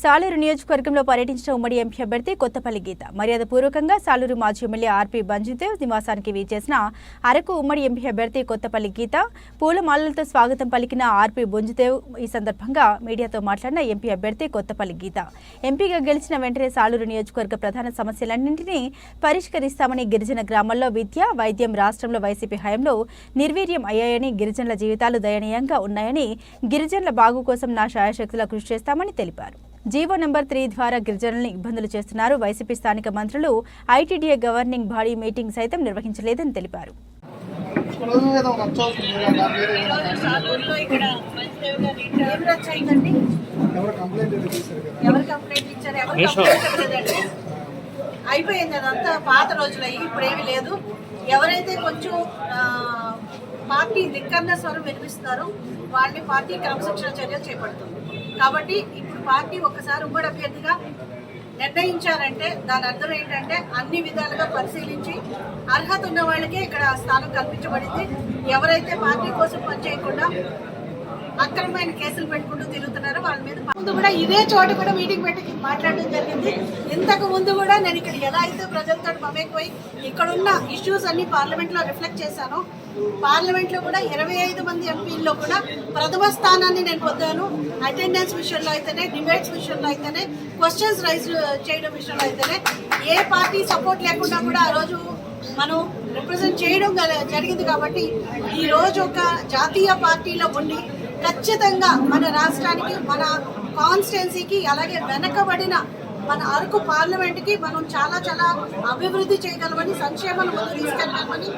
సాలూరు నియోజకవర్గంలో పర్యటించిన ఉమ్మడి ఎంపీ అభ్యర్థి కొత్తపల్లి గీత. మర్యాదపూర్వకంగా సాలూరు మాజీ ఎమ్మెల్యే ఆర్పీ బంజుదేవ్ నివాసానికి వీచేసిన అరకు ఉమ్మడి ఎంపీ అభ్యర్థి కొత్తపల్లి గీత. పూలమాలలతో స్వాగతం పలికిన ఆర్పీ బొంజుదేవ్ ఈ సందర్భంగా మీడియాతో మాట్లాడిన ఎంపీ అభ్యర్థి కొత్తపల్లి గీత. ఎంపీగా గెలిచిన వెంటనే సాలూరు నియోజకవర్గ ప్రధాన సమస్యలన్నింటినీ పరిష్కరిస్తామని గిరిజన గ్రామాల్లో విద్య వైద్యం రాష్ట్రంలో వైసీపీ హయాంలో నిర్వీర్యం అయ్యాయని గిరిజనుల జీవితాలు దయనీయంగా ఉన్నాయని గిరిజనుల బాగు కోసం నా శాయశక్తుల కృషి చేస్తామని తెలిపారు. జీవో నెంబర్ త్రీ ద్వారా గిరిజనులను ఇబ్బందులు చేస్తున్నారు వైసీపీ స్థానిక మంత్రులు ఐటీడీఏ గవర్నింగ్ బాడీ మీటింగ్ సైతం నిర్వహించలేదని తెలిపారు అయిపోయింది అదంతా పాత రోజులయ్యి ఇప్పుడు ఏమీ లేదు ఎవరైతే కొంచెం పార్టీ దిక్కన్న స్వరం వినిపిస్తున్నారో వాళ్ళని పార్టీ క్రమశిక్షణ చర్యలు చేపడుతుంది కాబట్టి ఇప్పుడు పార్టీ ఒకసారి ఉమ్మడి అభ్యర్థిగా నిర్ణయించారంటే దాని అర్థం ఏంటంటే అన్ని విధాలుగా పరిశీలించి అర్హత ఉన్న వాళ్ళకే ఇక్కడ స్థానం కల్పించబడింది. ఎవరైతే పార్టీ కోసం పనిచేయకుండా అక్రమమైన కేసులు పెట్టుకుంటూ తిరుగుతున్నారు వాళ్ళ మీద ముందు కూడా ఇదే చోట కూడా మీటింగ్ పెట్టి మాట్లాడడం జరిగింది. ఇంతకు ముందు కూడా నేను ఇక్కడ ఎలా అయితే ప్రజలతో మమేకపోయి ఇక్కడ ఉన్న ఇష్యూస్ అన్ని పార్లమెంట్లో రిఫ్లెక్ట్ చేశాను పార్లమెంట్లో కూడా ఇరవై ఐదు మంది ఎంపీల్లో కూడా ప్రథమ స్థానాన్ని నేను పొందాను. అటెండెన్స్ విషయంలో అయితేనే డిబేట్స్ విషయంలో అయితేనే క్వశ్చన్స్ రైజ్ చేయడం విషయంలో అయితేనే ఏ పార్టీ సపోర్ట్ లేకుండా కూడా ఆ రోజు మనం రిప్రజెంట్ చేయడం జరిగింది కాబట్టి ఈ రోజు ఒక జాతీయ పార్టీలో ఉండి ఖచ్చితంగా మన రాష్ట్రానికి మన కాన్స్టిట్యున్సీకి అలాగే వెనకబడిన మన అరకు పార్లమెంట్కి మనం చాలా చాలా అభివృద్ధి చేయగలమని సంక్షేమాలు ముందు తీసుకెళ్ళగలమని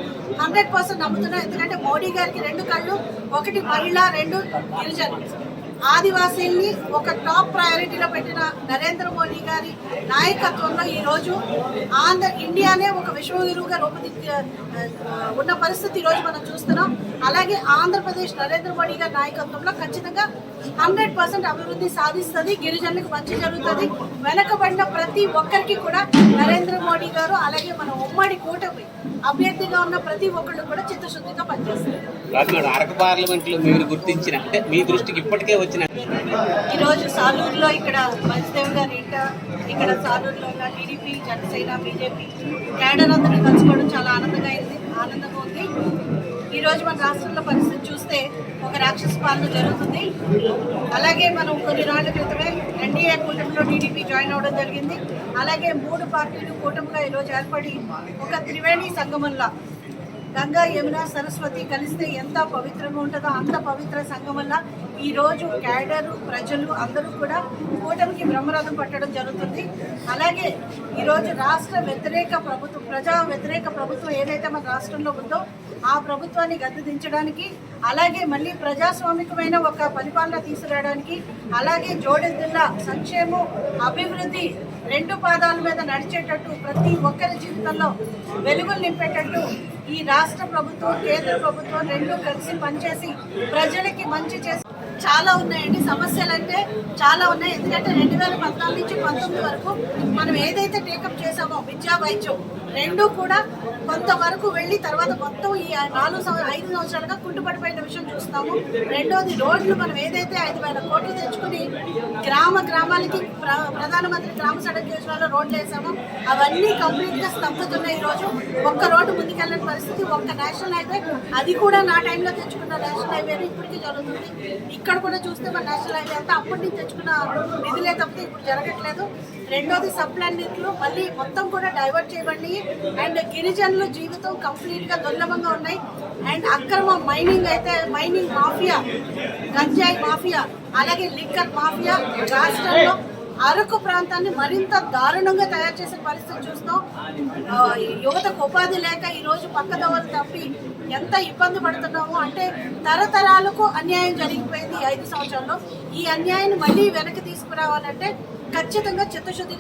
హండ్రెడ్ పర్సెంట్ నమ్ముతున్నాం. ఎందుకంటే మోడీ గారికి రెండు కళ్ళు ఒకటి మహిళ రెండు గిరిజనులు. ఆదివాసీల్ని ఒక టాప్ ప్రయారిటీలో పెట్టిన నరేంద్ర మోడీ గారి నాయకత్వంలో ఈరోజు ఆంధ్ర ఇండియానే ఒక విశ్వగురువుగా రూపుదిద్ది ఉన్న పరిస్థితి ఈ రోజు మనం చూస్తున్నాం. అలాగే ఆంధ్రప్రదేశ్ నరేంద్ర మోడీ గారి నాయకత్వంలో ఖచ్చితంగా హండ్రెడ్ పర్సెంట్ అభివృద్ధి సాధిస్తుంది గిరిజనులకు మంచి జరుగుతుంది. వెనకబడిన ప్రతి ఒక్కరికి కూడా నరేంద్ర మోడీ గారు అలాగే మన ఉమ్మడి కూటమి అభ్యర్థిగా ఉన్న ప్రతి ఒక్కళ్ళు కూడా చిత్తశుద్ధిగా పనిచేస్తారు అరకు పార్లమెంట్లో మీరు గుర్తించిన అంటే మీ దృష్టికి ఇప్పటికే వచ్చిన ఈరోజు సాలూరులో ఇక్కడ మంచిదేవ్ గారి ఇంట ఇక్కడ సాలూరులో ఉన్న టీడీపీ జనసేన బీజేపీ క్యాడర్ అందరినీ కలుసుకోవడం చాలా ఆనందంగా అయింది ఆనందంగా ఉంది. ఈ రోజు మన రాష్ట్రంలో పరిస్థితి చూస్తే ఒక రాక్షస పాలన జరుగుతుంది. అలాగే మనం కొన్ని రోజుల క్రితమే ఎన్డీఏ కూటమిలో టీడీపీ జాయిన్ అవ్వడం జరిగింది. అలాగే మూడు పార్టీలు కూటమిగా ఈరోజు ఏర్పడి ఒక త్రివేణి సంగమంలా గంగా యమున సరస్వతి కలిస్తే ఎంత పవిత్రంగా ఉంటుందో అంత పవిత్ర సంఘం వల్ల ఈరోజు క్యాడర్ క్యాడరు ప్రజలు అందరూ కూడా కూటమికి బ్రహ్మరథం పట్టడం జరుగుతుంది. అలాగే ఈరోజు రాష్ట్ర వ్యతిరేక ప్రభుత్వం ప్రజా వ్యతిరేక ప్రభుత్వం ఏదైతే మన రాష్ట్రంలో ఉందో ఆ ప్రభుత్వాన్ని గద్దె దించడానికి అలాగే మళ్ళీ ప్రజాస్వామికమైన ఒక పరిపాలన తీసుకురావడానికి అలాగే జోడెద్దుల సంక్షేమం అభివృద్ధి రెండు పాదాల మీద నడిచేటట్టు ప్రతి ఒక్కరి జీవితంలో వెలుగులు నింపేటట్టు ఈ రాష్ట్ర ప్రభుత్వం కేంద్ర ప్రభుత్వం రెండు కలిసి పనిచేసి ప్రజలకి మంచి చేసి చాలా ఉన్నాయండి. సమస్యలు అంటే చాలా ఉన్నాయి. ఎందుకంటే రెండు వేల పద్నాలుగు నుంచి పంతొమ్మిది వరకు మనం ఏదైతే టేకప్ చేసామో విద్యా వైద్యం రెండు కూడా కొంతవరకు వెళ్ళి తర్వాత మొత్తం ఈ నాలుగు సంవ- ఐదు సంవత్సరాలుగా కుంటుపడిపోయిన విషయం చూస్తాము. రెండోది రోడ్లు మనం ఏదైతే ఐదు వేల కోట్లు తెచ్చుకుని గ్రామ గ్రామాలకి ప్ర- ప్రధానమంత్రి గ్రామ సడక్ యోజనలో రోడ్లు వేసాము. అవన్నీ కంప్లీట్గా గా ఈరోజు. ఈ రోజు ఒక్క రోడ్డు ముందుకెళ్ళని పరిస్థితి ఒక్క నేషనల్ హైవే అది కూడా నా టైంలో తెచ్చుకున్న నేషనల్ హైవే ఇప్పటికీ జరుగుతుంది. ఇక్కడ కూడా చూస్తే మన నేషనల్ హైవే అంతా అప్పటి నుంచి తెచ్చుకున్న నిధులే తప్పితే ఇప్పుడు జరగట్లేదు. రెండోది సప్లైన్ నిధులు మళ్ళీ మొత్తం కూడా డైవర్ట్ చేయబడి అండ్ గిరిజనుల జీవితం కంప్లీట్గా దుర్లభంగా ఉన్నాయి. అండ్ అక్రమ మైనింగ్ అయితే మైనింగ్ మాఫియా గంజాయి మాఫియా అలాగే లిక్కర్ మాఫియా రాష్ట్రంలో అరకు ప్రాంతాన్ని మరింత దారుణంగా తయారు చేసే పరిస్థితి చూస్తాం యువతకు ఉపాధి లేక ఈ రోజు పక్కదోవలు తప్పి ఎంత ఇబ్బంది పడుతున్నామో అంటే తరతరాలకు అన్యాయం జరిగిపోయింది ఐదు సంవత్సరాల్లో. ఈ అన్యాయాన్ని మళ్ళీ వెనక్కి తీసుకురావాలంటే ఖచ్చితంగా చిత్తశుద్ధి